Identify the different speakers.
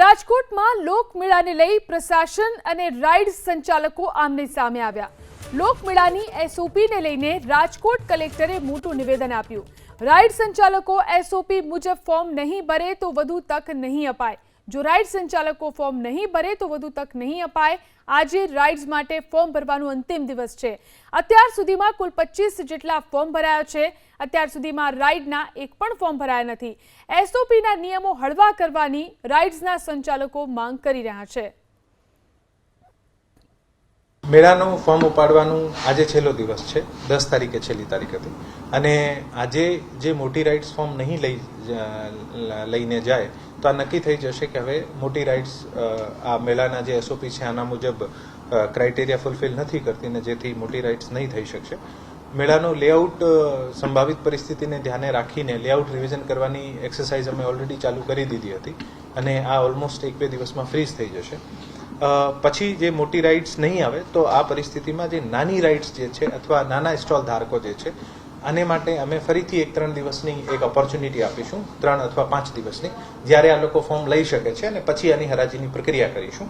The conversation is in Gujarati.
Speaker 1: રાજકોટમાં લોકમેળાને લઈ પ્રશાસન અને રાઇડ સંચાલકો આમને સામે આવ્યા. લોકમેળાની એસઓપીને લઈને રાજકોટ કલેક્ટરે મોટું નિવેદન આપ્યું. રાઇડ સંચાલકો એસઓપી મુજબ ફોર્મ નહીં ભરે તો વધુ તક નહીં અપાય. જો રાઇડ સંચાલકો ફોર્મ નહીં ભરે તો વધુ તક નહીં અપાય. આજે રાઇડ્સ માટે ફોર્મ ભરવાનું અંતિમ દિવસ છે. અત્યાર સુધીમાં કુલ પચીસ જેટલા ફોર્મ ભરાયા છે. અત્યાર સુધીમાં રાઇડના એક પણ ફોર્મ ભરાયા નથી. એસઓપીના નિયમો હળવા કરવાની રાઇડ્સના સંચાલકો માંગ કરી રહ્યા છે.
Speaker 2: મેળાનું ફોર્મ ઉપાડવાનું આજે છેલ્લો દિવસ છે. દસ તારીખે છેલ્લી તારીખ હતી. અને આજે જે મોટી રાઇડ્સ ફોર્મ નહીં લઈ લઈને જાય તો આ નક્કી થઈ જશે કે હવે મોટી રાઇડ્સ આ મેળાના જે એસઓપી છે આના મુજબ ક્રાઇટેરિયા ફૂલફિલ નથી કરતી ને જેથી મોટી રાઇડ્સ નહીં થઈ શકશે. મેળાનું લેઆઉટ સંભવિત પરિસ્થિતિને ધ્યાને રાખીને લેઆઉટ રિવિઝન કરવાની એક્સરસાઇઝ અમે ઓલરેડી ચાલુ કરી દીધી હતી અને આ ઓલમોસ્ટ એક બે દિવસમાં ફ્રીઝ થઈ જશે. પછી જે મોટી રાઇડ્સ નહીં આવે તો આ પરિસ્થિતિમાં જે નાની રાઇડ્સ જે છે અથવા નાના સ્ટોલ ધારકો જે છે આને માટે અમે ફરીથી એક ત્રણ દિવસની એક ઓપોર્ચ્યુનિટી આપીશું, ત્રણ અથવા પાંચ દિવસની, જ્યારે આ લોકો ફોર્મ લઈ શકે છે અને પછી આની હરાજીની પ્રક્રિયા કરીશું.